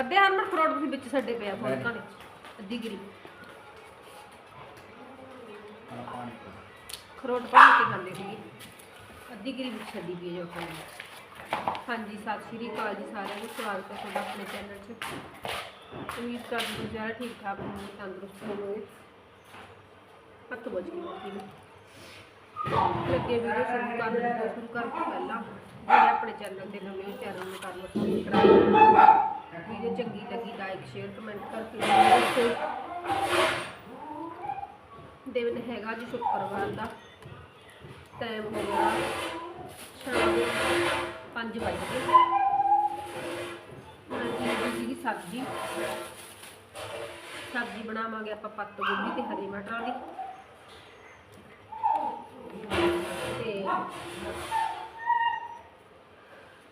ਅੱਧੇ ਹਰਮਨ ਫਰੋਡ ਤੁਸੀਂ ਵਿੱਚ ਛੱਡੇ ਪਿਆ ਫੋਲਕਾਂ ਨੇ ਅੱਧੀ ਗਿਰੀ। ਖਰੋਟ ਪਾ ਕੇ ਖਾਂਦੇ ਸੀਗੇ। ਅੱਧੀ ਗਿਰੀ ਵਿੱਚ ਛੱਡੀ ਪਈ ਜੋ ਆਪਾਂ ਹਾਂਜੀ, ਸਤਿ ਸ਼੍ਰੀ ਅਕਾਲ ਜੀ ਸਾਰਿਆਂ ਨੂੰ, ਸਵਾਗਤ ਹੈ ਤੁਹਾਡਾ ਆਪਣੇ ਚੈਨਲ 'ਚ। ਉਮੀਦ ਕਰਦੀ ਹਾਂ ਤੁਸੀਂ ਠੀਕ ਠਾਕ ਹੋਵੋਗੇ ਤੰਦਰੁਸਤ ਹੋਵੋਗੇ। ਹੱਥ ਬੋਝ ਗਈ ਬਾਕੀ ਨੂੰ। ਵੀਡੀਓ ਸ਼ੁਰੂ ਕਰਨ ਤੋਂ ਸ਼ੁਰੂ ਕਰਨ ਤੋਂ ਪਹਿਲਾਂ ਜਿਹੜੇ ਆਪਣੇ ਚੈਨਲ ਤੇ ਨਵੇਂ ਹੋ ਚੈਨਲ ਨੂੰ ਕਰ ਲਓ ਸਬਸਕ੍ਰਾਈਬ ਵੀਡੀਓ ਚੰਗੀ ਲੱਗੀ ਲਾਈਕ ਸ਼ੇਅਰ ਕਮੈਂਟ ਕਰਕੇ ਦਿਨ ਹੈਗਾ ਜੀ ਸ਼ੁੱਕਰਵਾਰ ਦਾ। ਟਾਈਮ ਹੋ ਗਿਆ ਸ਼ਾਮ ਦੇ 5 ਵਜੇ ਮੈਂ ਚੀਜ਼ ਸੀਗੀ, ਸਬਜ਼ੀ। ਸਬਜ਼ੀ ਬਣਾਵਾਂਗੇ ਆਪਾਂ ਪੱਤ ਗੋਭੀ ਤੇ ਹਰੀ ਮਟਰਾਂ ਦੀ। ਤੇ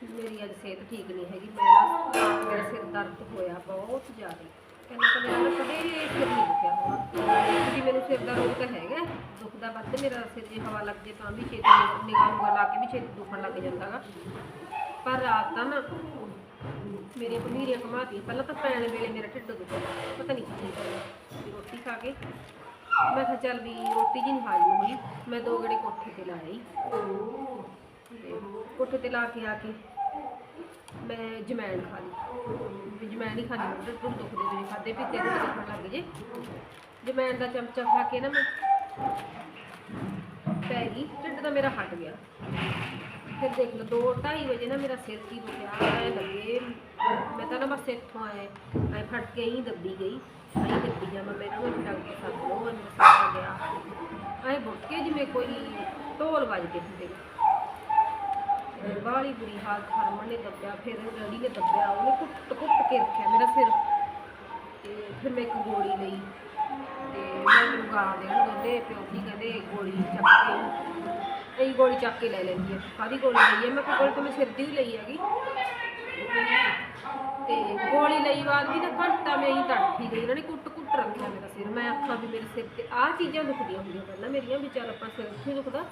ਮੇਰੀ ਅੱਜ ਸਿਹਤ ਠੀਕ ਨਹੀਂ ਹੈਗੀ, ਮੈਂ ਨਾ ਮੇਰਾ ਸਿਰ ਦਰਦ ਹੋਇਆ ਬਹੁਤ ਜ਼ਿਆਦਾ। ਕਹਿੰਦਾ ਕਿ ਮੇਰਾ ਨਾ ਕਦੇ ਸਿਰ ਨਹੀਂ ਦੁਖਿਆ ਹੋਣਾ। ਜੀ ਮੈਨੂੰ ਸਿਰ ਦਾ ਰੋਗ ਤਾਂ ਹੈਗਾ ਦੁਖਦਾ ਵੱਧ, ਮੇਰਾ ਸਿਰ ਜੇ ਹਵਾ ਲੱਗ ਜੇ ਤਾਂ ਵੀ ਛੇਤੀ ਨਿਗਾਹ ਨੂੰ ਲਾ ਕੇ ਵੀ ਛੇਤੀ ਦੁਖਣ ਲੱਗ ਜਾਂਦਾਗਾ ਪਰ ਰਾਤ ਤਾਂ ਨਾ ਮੇਰੀਆਂ ਪਨੀਰੀਆਂ ਕਮਾਤੀਆਂ ਪਹਿਲਾਂ ਤਾਂ ਪੈਣ ਵੇਲੇ ਮੇਰਾ ਢਿੱਡ ਦੁਖਦਾ, ਪਤਾ ਨਹੀਂ ਕੀ ਹੋਇਆ ਵੀ ਰੋਟੀ ਖਾ ਕੇ ਮੈਂ ਕਿਹਾ ਚੱਲ ਵੀ ਰੋਟੀ ਜੀ ਨਹੀਂ ਹਾਜ਼ਮ ਹੋਈ ਮੈਂ ਦੋ ਗੜੇ ਕੋਠੇ ਤੇ ਲਾਈ ਤੇ ਕੋਠੇ ਤੇ ਲਾ ਕੇ ਆ ਕੇ ਮੈਂ ਜਮੈਨ ਖਾ ਲਈ। ਵੀ ਜਮੈਣ ਹੀ ਖਾਣੀ ਮੇਰੇ ਢਿੱਡ ਦੁਖਦੇ ਮੇਰੇ ਖਾਦੇ ਪੀਤੇ ਦੇ ਦੁਖਣ ਲੱਗ ਜੇ। ਜਮੈਣ ਦਾ ਚਮਚਾ ਖਾ ਕੇ ਨਾ ਮੈਂ ਪੈ ਗਈ, ਢਿੱਡ ਦਾ ਮੇਰਾ ਹਟ ਗਿਆ। ਫਿਰ ਦੇਖ ਲਓ 2:30 ਵਜੇ ਨਾ ਮੇਰਾ ਸਿਰ ਕੀ ਦੁਖਿਆ, ਐ ਲੱਗੇ। ਮੈਂ ਤਾਂ ਨਾ ਬਸ ਇੱਥੋਂ ਆਏ ਐ ਫਟ ਕੇ ਹੀ ਦੱਬੀ ਗਈ। ਐ ਦੱਬੀ ਜਾ ਮੈਂ, ਮੈਨੂੰ ਵੀ ਡਾਕਟਰ ਸਾਹਿਬ ਨੂੰ ਮੇਰਾ ਸਿਰ ਗਿਆ ਐ ਬੁੱਟ ਕੇ ਜਿਵੇਂ ਕੋਈ ਢੋਲ ਵੱਜਦੇ ਹੁੰਦੇ। ਨੇ ਬੁਰੀ ਹਾਲਤ ਹਰਮਨ ਨੇ ਦੱਬਿਆ, ਫਿਰ ਰੜੀ ਨੇ ਦੱਬਿਆ, ਉਹਨੇ ਕੁੱਟ ਕੁੱਟ ਕੇ ਰੱਖਿਆ ਮੇਰਾ ਸਿਰ। ਤੇ ਫਿਰ ਮੈਂ ਇੱਕ ਗੋਲੀ ਲਈ। ਤੇ ਮੈਨੂੰ ਗਾਲ ਦੇਣ ਦੋਨੇ ਪਿਓ ਦੀ ਕਹਿੰਦੇ ਗੋਲੀ ਚੱਕ ਕੇ ਇਹ ਗੋਲੀ ਚੱਕ ਕੇ ਲੈ ਲੈਂਦੀ ਹੈ। ਕਾਦੀ ਗੋਲੀ ਲਈ ਹੈ? ਮੈਂ ਕਿਹਾ ਗੋਲੀ ਤਾਂ ਮੈਂ ਸਿਰ ਦੀ ਹੀ ਲਈ ਹੈਗੀ। ਤੇ ਗੋਲੀ ਲਈ ਬਾਅਦ ਵੀ ਨਾ ਘੰਟਾ ਮੈਂ ਹੀ ਤੜਫੀ ਗਈ। ਇਹਨਾਂ ਨੇ ਕੁੱਟ ਕੁੱਟ ਰੱਖਿਆ ਮੇਰਾ ਸਿਰ। ਮੈਂ ਅੱਖਾਂ ਵੀ ਮੇਰੇ ਸਿਰ ਤੇ ਆਹ ਚੀਜ਼ਾਂ ਦੁਖਦੀਆਂ ਹੁੰਦੀਆਂ ਪਹਿਲਾਂ ਮੇਰੀਆਂ, ਵੀ ਚੱਲ ਸਿਰ ਇੱਥੇ ਦੁਖਦਾ।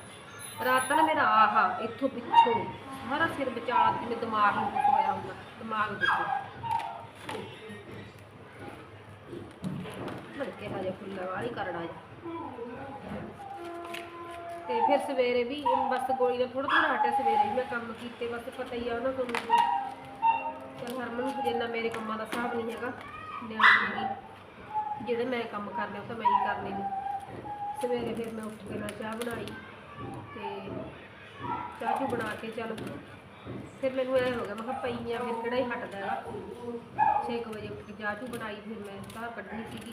ਰਾਤਾਂ ਨਾ ਮੇਰਾ ਆਹਾ, ਇੱਥੋਂ ਪਿੱਛੋਂ। ਸਾਰਾ ਸਿਰ ਵਿਚਾਲਾ ਜਿਵੇਂ ਦਿਮਾਗ ਨੂੰ ਕੁਛ ਹੋਇਆ ਹੁੰਦਾ, ਦਿਮਾਗ ਦੁਖਦਾ ਲੜਕੇ ਹਜੇ ਫੁੱਲਾ ਵਾਲੀ ਕਰੜਾ ਤੇ ਫਿਰ ਸਵੇਰੇ ਵੀ ਬਸ ਗੋਲੀ ਦਾ ਥੋੜਾ ਥੋੜਾ ਹਟਿਆ ਸਵੇਰੇ ਵੀ ਮੈਂ ਕੰਮ ਕੀਤੇ, ਬਸ ਪਤਾ ਹੀ ਆ ਨਾ ਤੁਹਾਨੂੰ ਚਲ ਹਰਮਨ ਜਿੰਨਾ ਮੇਰੇ ਕੰਮਾਂ ਦਾ ਹਿਸਾਬ ਨਹੀਂ ਹੈਗਾ, ਨਿਆਣੀ ਜਿਹੜੇ ਮੈਂ ਕੰਮ ਕਰਨੇ, ਉਹ ਤਾਂ ਮੈਂ ਹੀ ਕਰਨੇ ਨੇ। ਸਵੇਰੇ ਫਿਰ ਮੈਂ ਉੱਠ ਕੇ ਨਾ ਚਾਹ ਬਣਾਈ। ਤੇ ਚਾਹ ਚੂ ਬਣਾ ਕੇ ਚੱਲ ਫਿਰ ਮੈਨੂੰ ਐ ਹੋ ਗਿਆ, ਮੈਂ ਕਿਹਾ ਪਈਆਂ ਫਿਰ ਕਿਹੜਾ ਹੀ ਹਟਦਾ ਹੈਗਾ 6 ਵਜੇ ਉੱਠ ਕੇ ਚਾਹ ਚੂ ਬਣਾਈ, ਫਿਰ ਮੈਂ ਚਾਹ ਕੱਢਣੀ ਸੀਗੀ।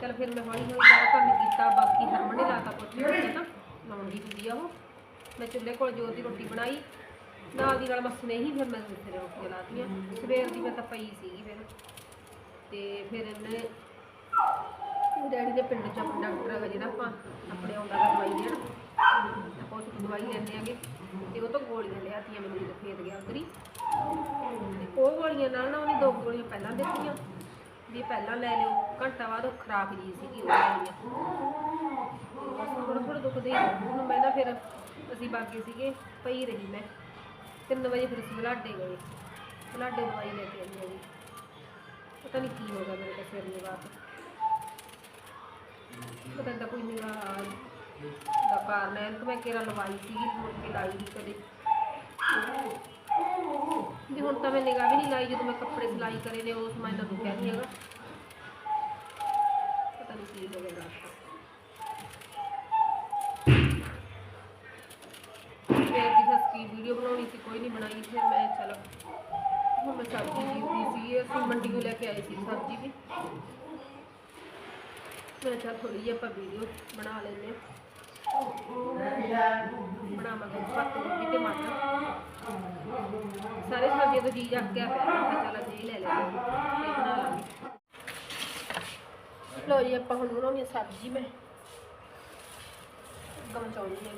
ਚਲ ਫਿਰ ਮੈਂ ਹੌਲੀ ਹੌਲੀ ਸਾਰਾ ਕੰਮ ਕੀਤਾ, ਬਾਕੀ ਹਰਮਨ ਨੇ ਲਾਤਾ ਕੁਛ ਪੋਚੇ ਤਾਂ ਲਾਉਂਦੀ ਹੁੰਦੀ ਆ ਉਹ। ਮੈਂ ਚੁੱਲ੍ਹੇ ਕੋਲ ਜੋਰ ਦੀ ਰੋਟੀ ਬਣਾਈ, ਨਾਲ ਦੀ ਨਾਲ ਮਸਨੇ ਹੀ ਫਿਰ ਮੈਂ ਫਿਰ ਰੋਟੀਆਂ ਲਾਤੀਆਂ। ਸਵੇਰ ਦੀ ਮੈਂ ਤਾਂ ਪਈ ਸੀਗੀ ਫਿਰ। ਤੇ ਫਿਰ ਇਹਨੇ ਡੈਡੀ ਦੇ ਪਿੰਡ ਚ ਆਪਣਾ ਡਾਕਟਰ ਹੈਗਾ ਜਿਹੜਾ ਆਪਾਂ ਆਪਣੇ ਆਉਂਦਾ ਗਾ ਦਵਾਈ ਦੇਣ ਆਪਾਂ ਉਸ ਤੋਂ ਦਵਾਈ ਲੈਂਦੇ ਆਂਗੇ। ਤੇ ਉਹ ਤੋਂ ਗੋਲੀਆਂ ਲਿਆਤੀਆਂ ਮੈਨੂੰ ਜਦੋਂ ਖੇਤ ਗਿਆ ਉਤਰੀ ਤੇ ਉਹ ਗੋਲੀਆਂ ਨਾਲ ਨਾ ਉਹਨੇ ਦੋ ਗੋਲੀਆਂ ਪਹਿਲਾਂ ਦਿੱਤੀਆਂ। ਵੀ ਪਹਿਲਾਂ ਲੈ ਲਿਓ, ਘੰਟਾ ਬਾਅਦ ਉਹ ਖਰਾਬ ਜੀ ਸੀਗੀ ਉਹ ਗੋਲੀਆਂ। ਬਸ ਥੋੜਾ ਥੋੜਾ ਦੁਖਦੇ ਹੁਣ ਮੈਂ ਨਾ ਫਿਰ ਅਸੀਂ ਬਾਗੇ ਸੀਗੇ, ਪਈ ਰਹੀ ਮੈਂ। 3 ਵਜੇ ਫਿਰ ਅਸੀਂ ਬਲਾਡੇ ਗਏ। ਬਲਾਡੇ ਦਵਾਈ ਲੈ ਕੇ ਆਈ ਜੀ ਪਤਾ ਨਹੀਂ ਕੀ ਹੋ ਗਿਆ ਮੇਰੇ ਤਾਂ ਸਿਰ ਦੀ ਬਾਤ ਪਤਾ ਨਹੀਂ ਕੋਈ ਨਿਗਾਹ ਦਾ ਕਾਰਨ ਹੈ। ਕਿ ਮੈਂ ਕਿਹੜਾ ਲਵਾਈ ਸੀਗੀ, ਮੁੜ ਕੇ ਲਾਈ ਨਹੀਂ ਕਦੇ। ਵੀ ਹੁਣ ਤਾਂ ਮੈਂ ਨਿਗਾਹ ਵੀ ਨਹੀਂ ਲਾਈ, ਜਦੋਂ ਮੈਂ ਕੱਪੜੇ ਸਿਲਾਈ ਕਰੇ ਨੇ, ਉਸ ਮੈਂ ਤਾਂ ਦੁਖਿਆ ਨਹੀਂ ਹੈਗਾ। ਪਤਾ ਨਹੀਂ ਕੀ ਹੋ ਗਿਆ ਦੀ ਫਸਕੀ ਵੀਡੀਓ ਬਣਾਉਣੀ ਸੀ, ਕੋਈ ਨਹੀਂ ਬਣਾਈ, ਫਿਰ ਮੈਂ ਚਲ ਹੁਣ ਮੈਂ ਸਬਜ਼ੀ ਜੀਵਦੀ ਸੀ ਅਸੀਂ ਮੰਡੀੋਂ ਲੈ ਕੇ ਆਏ ਸੀ ਸਬਜ਼ੀ ਵੀ। ਮੈਂ ਕਿਹਾ ਥੋੜੀ ਜਿਹੀ ਆਪਾਂ ਵੀਡੀਓ ਬਣਾ ਲੈਨੇ ਬਣਾਵਾਂਗੇ ਪੱਕ ਸਾਰੇ ਸਬਜ਼ੀਆਂ ਤੋਂ ਜੀ ਰੱਖ ਕੇ ਆ ਫਿਰ ਆਪਾਂ ਚੱਲ ਜੀ, ਲੈ ਲੈਂਦੇ ਲੋ ਜੀ, ਆਪਾਂ ਹੁਣ ਬਣਾਉਣੀ ਸਬਜ਼ੀ ਮੈਂ। ਗਮ ਚਾਉਣੀ ਹੈ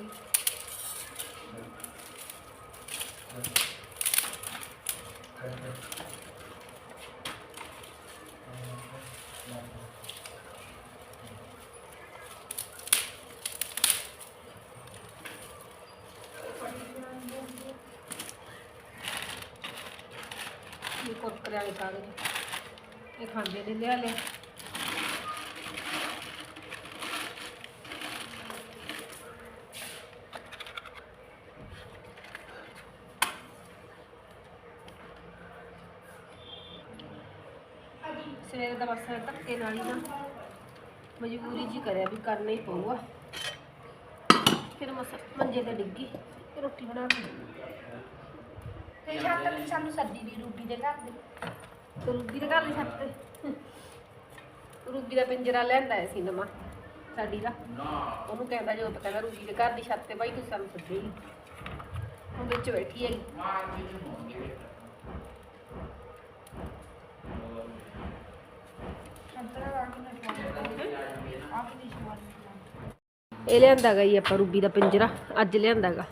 Thank. ਇਹ ਕੁਰਕਰੇ ਵਾਲੇ ਕਾਗਜ਼ ਇਹ ਖਾਂਦੇ ਨੇ ਲਿਆ ਲਿਆ। ਸਵੇਰੇ ਦਾ ਬਸ ਧੱਕੇ ਨਾਲ ਹੀ ਨਾ ਮਜਬੂਰੀ ਜੀ ਕਰਿਆ ਵੀ ਕਰਨਾ ਹੀ ਪਊਗਾ। ਫਿਰ ਮਸ ਮੰਜੇ ਤੇ ਡਿੱਗੀ ਰੋਟੀ ਬਣਾ ਕੇ। ਤੇ ਛੱਤ ਤੇ ਸਾਨੂੰ ਸੱਦੀ ਦੀ ਰੂਬੀ ਦੇ ਘਰ ਦੇ। ਤੇ ਰੂਬੀ ਦੇ ਘਰ ਦੀ ਛੱਤ ਤੇ। ਰੂਬੀ ਦਾ ਪਿੰਜਰਾ ਲੈਂਦਾ ਸੀ ਨਵਾਂ ਸਾਡੀ ਦਾ। ਉਹਨੂੰ ਕਹਿੰਦਾ ਜੋ ਪਤਾ ਰੂਬੀ ਦੇ ਘਰ ਦੀ ਛੱਤ ਤੇ ਬਾਈ ਤੂੰ ਸਾਨੂੰ ਸੱਦੇਗੀ ਉਹ ਵਿੱਚ ਬੈਠੀ ਹੈਗੀ। ਇਹ ਲਿਆਂਦਾ ਗਾ ਜੀ ਆਪਾਂ ਰੂਬੀ ਦਾ ਪਿੰਜਰਾ ਅੱਜ ਲਿਆਂਦਾ ਗਾ।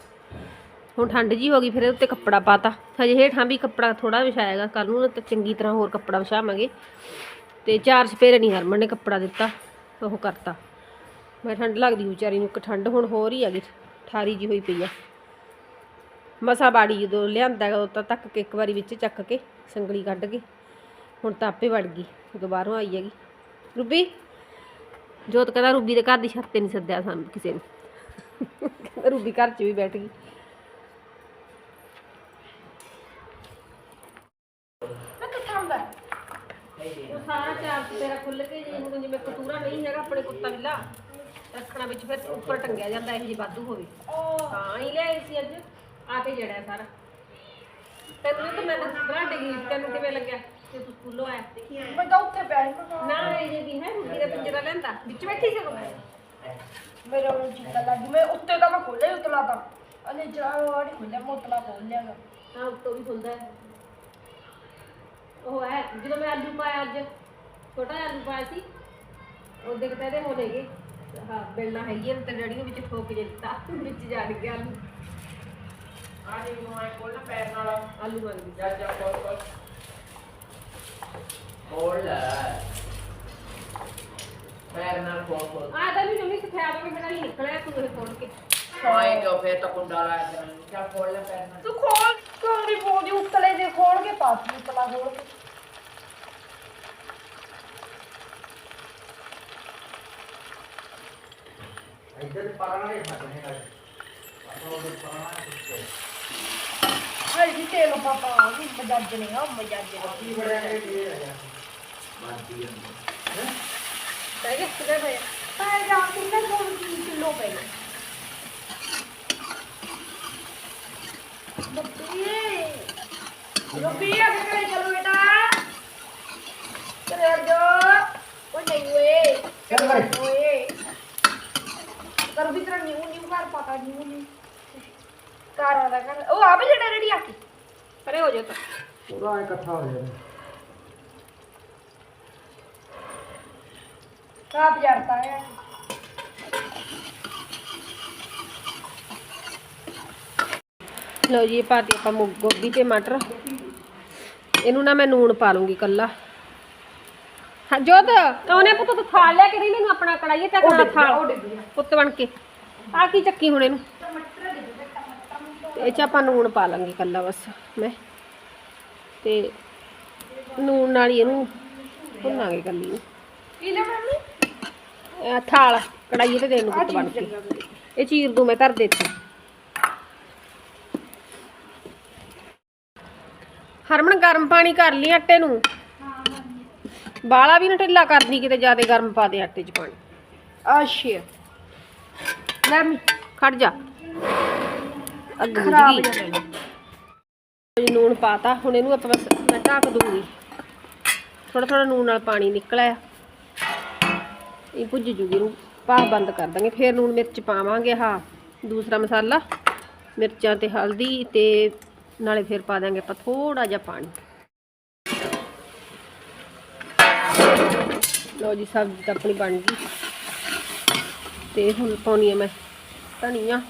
ਹੁਣ ਠੰਡ ਜੀ ਹੋ ਗਈ ਫਿਰ ਇਹਦੇ ਉੱਤੇ ਕੱਪੜਾ ਪਾਤਾ। ਹਜੇ ਹੇਠਾਂ ਵੀ ਕੱਪੜਾ ਥੋੜਾ ਵਿਛਾਏਗਾ ਕੱਲ ਨੂੰ ਤਾਂ ਚੰਗੀ ਤਰ੍ਹਾਂ ਹੋਰ ਕੱਪੜਾ ਵਿਛਾਵਾਂਗੇ। ਤੇ ਚਾਰ ਸਪੇਰੇ ਨਹੀਂ ਹਰਮਨ ਨੇ ਕੱਪੜਾ ਦਿੱਤਾ ਉਹ ਕਰਤਾ। ਮੈਂ ਠੰਡ ਲੱਗਦੀ ਵਿਚਾਰੀ ਨੂੰ ਇੱਕ ਠੰਡ ਹੁਣ ਹੋਰ ਹੀ ਆ ਗਈ ਠਾਰੀ ਜੀ ਹੋਈ ਪਈ ਆ। ਮਸਾ ਬਾੜੀ ਜਦੋਂ ਲਿਆਂਦਾ ਗਾ, ਉਹ ਤਾਂ ਤੱਕ ਕੇ ਇੱਕ ਵਾਰੀ ਵਿੱਚ ਚੱਕ ਕੇ ਸੰਗਲੀ ਕੱਢ ਕੇ ਹੁਣ ਤਾਂ ਆਪੇ ਵੜ ਗਈ ਦੁਬਾਰੋਂ ਆਈ ਹੈਗੀ। ਰੂਬੀ ਜੋਤ ਕਹਿੰਦਾ ਰੂਬੀ ਦੇ ਘਰ ਦੀ ਛੱਤ ਤੇ ਨਹੀਂ ਸੱਦਿਆ ਸਾਨੂੰ ਕਿਸੇ ਨੇ। ਰੂਬੀ ਘਰ 'ਚ ਵੀ ਬੈਠ ਗਈ ਮੈਂ ਕਿੱਥੇ ਆਉਂਦਾ ਉਹ ਸਾਰਾ ਚਾਰ ਤੇਰਾ ਖੁੱਲ ਕੇ ਜੇ ਹੁਣ ਜਿਵੇਂ ਕਤੂਰਾ ਨਹੀਂ ਹੈਗਾ ਆਪਣੇ ਕੁੱਤਾ ਬਿੱਲਾ ਰੱਖਣਾ ਵਿੱਚ ਫਿਰ ਉੱਪਰ ਟੰਗਿਆ ਜਾਂਦਾ ਇਹ ਜੀ ਵਾਧੂ ਹੋਵੇ। ਹਾਂ ਹੀ ਲਿਆਈ ਸੀ ਅੱਜ ਆ ਜੜਿਆ ਸਾਰਾ। ਤੈਨੂੰ ਤਾਂ ਮੈਂ ਤਾਂ ਬੜਾ ਡਿਗਰੀ ਤੈਨੂੰ ਕਿਵੇਂ ਲੱਗਿਆ? ਕਿ ਤੂੰ ਸਕੂਲੋਂ ਆਇਆ। ਮੈਂ ਤਾਂ ਉੱਥੇ ਕਿਹਾ, ਨਾ ਇਹ ਜੇ ਕੀ ਹੈ ਰੁੱਕੀ ਦਾ ਪਿੰਜਰਾ ਲੈਂਦਾ? ਵਿੱਚ ਬੈਠੀ ਸੀ ਉਹ? ਮੇਰਾ ਉਹ ਚੀਤਾ ਲੱਗੀ ਮੈਂ ਉੱਤੇ ਤਾਂ ਮੈਂ ਖੋਲਿਆ ਉਤਲਾ ਤਾਂ। ਅਲੇ ਜਰਾ ਨਹੀਂ ਖੋਲਿਆ ਮੈਂ ਉਤਲਾ ਖੋਲ ਲਿਆ ਗਾ। ਹਾਂ ਉੱਤੋਂ ਵੀ ਖੁੱਲਦਾ ਹੈ। ਉਹ ਹੈ ਜਦੋਂ ਮੈਂ ਆਲੂ ਪਾਇਆ ਅੱਜ ਛੋਟਾ ਆਲੂ ਪਾਇਆ ਸੀ ਉਹ ਦੇਖਦੇ ਇਹਦੇ ਹੋ ਲੈਗੇ ਹਾਂ ਬੇਲਣਾ ਹੈਗੀ ਹੈ ਤੇ ਡੈਡੀ ਨੇ ਵਿੱਚ ਠੋਕ ਕੇ ਦਿੱਤਾ ਵਿੱਚ ਜਾ ਗਿਆ ਆਲੂ। ਆਜੀ ਨੂੰ ਆਏ ਕੋਲ ਨਾ ਪੈਰ ਨਾਲ। ਆਲੂ ਬਣ ਗਏ ਜਾ ਜਾ ਕੋਲ ਕੋਲ। ਕੋਲ ਪੈਰ ਨਾਲ ਕੋਲ ਕੋਲ। ਆ ਤਾਂ ਵੀ ਜਮੀ ਸਿਖਾਇਆ ਵੀ ਮੇਰਾ ਨਹੀਂ ਨਿਕਲਿਆ ਤੂੰ ਇਹ ਖੋਲ ਕੇ। ਕਿਉਂ? ਫੇਰ ਤਾਂ ਕੁੰਡਾ ਲਾਇਆ ਤੈਨੂੰ ਚੱਲ ਕੋਲ ਲੈ ਪੈਰ ਨਾਲ। ਤੂੰ ਖੋਲ ਕਿਉਂ ਨਹੀਂ ਪੋਦੀ ਉਤਲੇ ਦੇ ਖੋਲ ਕੇ ਪਾਤੀ ਉਤਲਾ ਖੋਲ ਕੇ। ਇੱਧਰ ਪਰਾਂ ਨਹੀਂ ਫੜਨੇ ਹੈ ਆਪਾਂ ਉਹ ਪਰਾਂ ਨਹੀਂ ਹਾਏ ਜੀ ਤੇਲ ਪਾਪਾ ਵੀ ਮਜਾਜ ਨੇ ਆ ਮਜਾਜ ਨੇ ਕੀ ਬੜਿਆ ਨੇ ਇਹ ਰਹਿ ਮਾਰਦੀ ਹੈ ਬਹਿ ਗਿਆ ਕਿਧਰ ਪਿਆ ਪੈ ਜਾ ਕਿੰਨੇ ਕੋਲ ਕਿਲੋ ਪੈ ਗਏ ਬੱਬੀ ਬੱਬੀ ਆ ਕੇ ਚਲੋ ਜਾ ਉਹ ਨਹੀਂ ਵੀ ਤੇਰਾ ਨਿਊ ਨਿਊ ਘਰ ਪਤਾ ਨਿਊ ਘਰ ਆਦਾ ਕਰ ਉਹ ਆ ਵੀ ਜਿਹੜਾ ਰੈਡੀ ਆ ਕੇ। ਪਰੇ ਹੋ ਜਾ ਤਾ। ਪੂਰਾ ਇਕੱਠਾ ਹੋ ਜਾਣਾ। ਕਾਪ ਜੜਤਾ ਹੈ ਲਓ ਜੀ ਇਹ ਪਾਤੀ ਆਪਾਂ ਗੋਭੀ ਤੇ ਮਟਰ। ਇਹਨੂੰ ਨਾ ਮੈਂ ਨੂਣ ਪਾ ਲੂੰਗੀ ਕੱਲਾ ਹਾਂ ਜੋਤ। ਉਹਨੇ ਪੁੱਤ ਤੂੰ ਥਾਲ ਲਿਆ ਕੇ ਦੇ ਮੈਨੂੰ ਆਪਣਾ ਕੜਾਈ ਤੇ ਆਪਣਾ ਥਾਲ। ਪੁੱਤ ਬਣ ਕੇ। ਆ ਕੀ ਚੱਕੀ ਹੁਣ ਇਹਨੂੰ? ਤੇ ਇਹ ਚ ਆਪਾਂ ਨੂਣ ਪਾ ਲਾਂਗੇ ਕੱਲਾ ਬਸ ਮੈਂ। ਤੇ ਨੂਣ ਨਾਲ ਹੀ ਇਹਨੂੰ ਭੁੰਨਾਂਗੇ ਕੱਲੀ ਨੂੰ। ਕੀ ਲੈ ਮੰਮੀ? ਥਾਲ ਕੜਾਈ ਤੇ ਦੇਣ ਨੂੰ ਪੁੱਤ ਬਣ ਕੇ। ਇਹ ਚੀਰ ਦੂੰ ਮੈਂ ਧਰ ਦਿੱਤੀ ਹਰਮਨ ਗਰਮ ਪਾਣੀ ਕਰ ਲਈ ਆਟੇ ਨੂੰ। ਬਾਲਾ ਵੀ ਨਾ ਢਿੱਲਾ ਕਰਨੀ ਕਿਤੇ ਜ਼ਿਆਦਾ ਗਰਮ ਪਾ ਦੇ ਆਟੇ 'ਚ ਪਾਣੀ। ਅੱਛਾ ਲੈ ਮੀ। ਖੜ ਜਾ। ਅੱਗ ਬੁਝ ਗਈ। ਜੀ ਨੂਣ ਪਾਤਾ ਹੁਣ ਇਹਨੂੰ ਆਪਾਂ ਬਸ ਮੈਂ ਢੱਕ ਦੂੰਗੀ। ਥੋੜਾ ਥੋੜਾ ਨੂਣ ਨਾਲ ਪਾਣੀ ਨਿਕਲਿਆ। ਇਹ ਭੁੱਜ ਜੂਗੀ ਇਹਨੂੰ ਭਾਫ ਬੰਦ ਕਰ ਦਾਂਗੇ। ਫਿਰ ਨੂਣ ਮਿਰਚ ਪਾਵਾਂਗੇ ਹਾਂ ਦੂਸਰਾ ਮਸਾਲਾ। ਮਿਰਚਾਂ ਤੇ ਹਲਦੀ ਤੇ ਨਾਲੇ ਫਿਰ ਪਾ ਦਾਂਗੇ ਆਪਾਂ ਥੋੜਾ ਜਿਹਾ ਪਾਣੀ। ਲਓ ਜੀ ਸਬਜ਼ੀ ਤਾਂ ਆਪਣੀ ਬਣ ਗਈ। ਤੇ ਹੁਣ ਪਾਉਣੀ ਆ ਮੈਂ ਧਨੀਆ।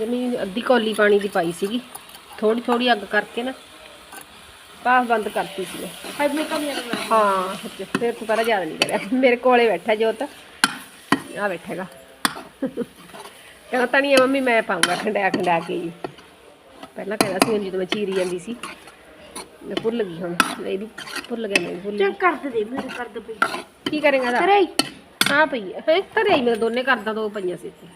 ਜਮੀ ਅੱਧੀ ਕੌਲੀ ਪਾਣੀ ਦੀ ਪਾਈ ਸੀਗੀ। ਥੋੜੀ ਥੋੜੀ ਅੱਗ ਕਰਕੇ ਨਾ ਭਾਫ ਬੰਦ ਕਰਤੀ ਸੀ ਮੈਂ। ਹਾਏ ਮੈਂ ਕੰਮ ਨਹੀਂ ਹਾਂ ਫਿਰ ਤੂੰ ਪਰ ਜ਼ਿਆਦਾ ਨਹੀਂ ਕਰਿਆ। ਮੇਰੇ ਕੋਲੇ ਬੈਠਾ ਜੋਤ। ਆ ਬੈਠੇਗਾ। ਕਹਿੰਦਾ ਧਨੀਆ ਮੰਮੀ ਮੈਂ ਪਾਉਂਗਾ ਖੰਡਾ ਖੰਡਾ ਕੇ ਜੀ ਪਹਿਲਾਂ ਕਹਿੰਦਾ ਸੀ ਜਦੋਂ ਮੈਂ ਚੀਰੀ ਜਾਂਦੀ ਸੀ। ਮੈਂ ਭੁੱਲ ਗਈ ਹੁਣ ਇਹ ਵੀ ਭੁੱਲ ਗਿਆ ਮੈਂ ਵੀ ਭੁੱਲ ਕਰ ਦੇ ਮੇਰੇ ਕਰ ਦੇ ਪਈ ਕੀ ਕਰੇਗਾ ਦਾ ਕਰੇ ਹਾਂ ਪਈ ਹੈ ਘਰੇ ਹੀ ਮੇਰੇ ਦੋਨੇ ਕਰਦਾ ਦੋ ਪਈਆਂ ਸੀ ਇੱਥੇ।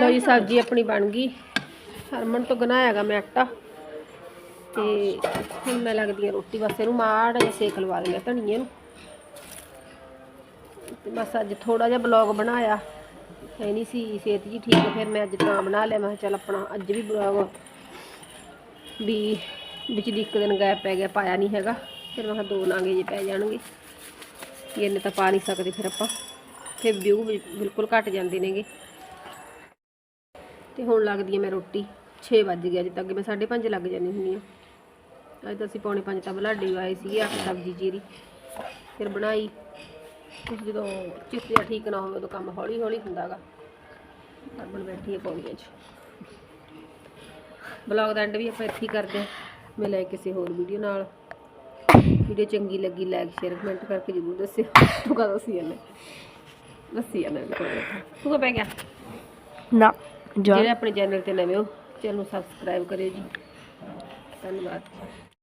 ਲਓ ਜੀ ਸਬਜ਼ੀ ਆਪਣੀ ਬਣ ਗਈ। ਹਰਮਨ ਤੋਂ ਗਨਾਇਆਗਾ ਮੈਂ ਆਟਾ। ਤੇ ਹੁਣ ਮੈਂ ਲੱਗਦੀ ਆ ਰੋਟੀ ਬਸ ਇਹਨੂੰ ਮਾੜਾ ਜਿਹਾ ਸੇਕ ਲਵਾ ਲਿਆ ਧਨੀਏ ਨੂੰ। ਤੇ ਬਸ ਅੱਜ ਥੋੜਾ ਜਿਹਾ ਬਲੌਗ ਬਣਾਇਆ। ਹੈ ਨਹੀਂ ਸੀ ਸਿਹਤ ਜੀ ਠੀਕ ਫਿਰ ਮੈਂ ਅੱਜ ਤਾਂ ਬਣਾ ਲਿਆ ਮੈਂ ਕਿਹਾ ਚੱਲ ਆਪਣਾ ਅੱਜ ਵੀ ਬਲੌਗ ਵੀ ਵਿੱਚ ਦੀ ਇੱਕ ਦਿਨ ਗੈਪ ਪੈ ਗਿਆ, ਪਾਇਆ ਨਹੀਂ ਹੈਗਾ। ਫਿਰ ਮੈਂ ਕਿਹਾ ਦੋ ਨਾਂਗੇ ਜੇ ਪੈ ਜਾਣਗੇ। ਵੀ ਇੰਨੇ ਤਾਂ ਪਾ ਨਹੀਂ ਸਕਦੇ ਫਿਰ ਆਪਾਂ। ਫਿਰ ਵਿਊ ਬਿਲਕੁਲ ਘਟ ਜਾਂਦੇ ਨੇਗੇ। ਤੇ ਹੁਣ ਲੱਗਦੀ ਹੈ ਮੈਂ ਰੋਟੀ। 6 ਵੱਜ ਗਿਆ ਜਿੱਦ ਅੱਗੇ ਮੈਂ 5:30 ਲੱਗ ਜਾਂਦੀ ਹੁੰਦੀ ਆ। ਅੱਜ ਤਾਂ ਅਸੀਂ ਪੌਣੇ 5 ਤਾਂ ਬਲਾਡੇ ਆਏ ਸੀਗੇ ਆਪ ਸਬਜ਼ੀ, ਜੀਰੀ। ਫਿਰ ਬਣਾਈ। ਕੁਛ ਜਦੋਂ ਚਿੱਤ ਠੀਕ ਨਾ ਹੋਵੇ ਉਦੋਂ ਕੰਮ ਹੌਲੀ ਹੌਲੀ ਹੁੰਦਾਗਾ। ਹਰਮਨ ਬੈਠੀ ਹੈ ਪੌੜੀਆਂ 'ਚ। ਬਲੌਗ ਦਾ ਐਂਡ ਵੀ ਆਪਾਂ ਇੱਥੇ ਹੀ ਕਰਦੇ ਹਾਂ। ਮਿਲਾਂਗੇ ਕਿਸੇ ਹੋਰ ਵੀਡੀਓ ਨਾਲ। ਵੀਡੀਓ ਚੰਗੀ ਲੱਗੀ ਲਾਈਕ ਸ਼ੇਅਰ ਕਮੈਂਟ ਕਰਕੇ ਜ਼ਰੂਰ ਦੱਸਿਓ। ਤੂੰ ਕਾ ਦੱਸੀ ਜਾਂਦੇ ਦੱਸੀ ਬੈਠਾ। ਤੂੰ ਕਾ ਪੈ ਗਿਆ? ਨਾ ਜਿਹੜੇ ਆਪਣੇ ਚੈਨਲ ਤੇ ਨਵੇਂ ਹੋ ਚੈਨਲ ਨੂੰ ਸਬਸਕ੍ਰਾਈਬ ਕਰਿਓ ਜੀ। ਧੰਨਵਾਦ।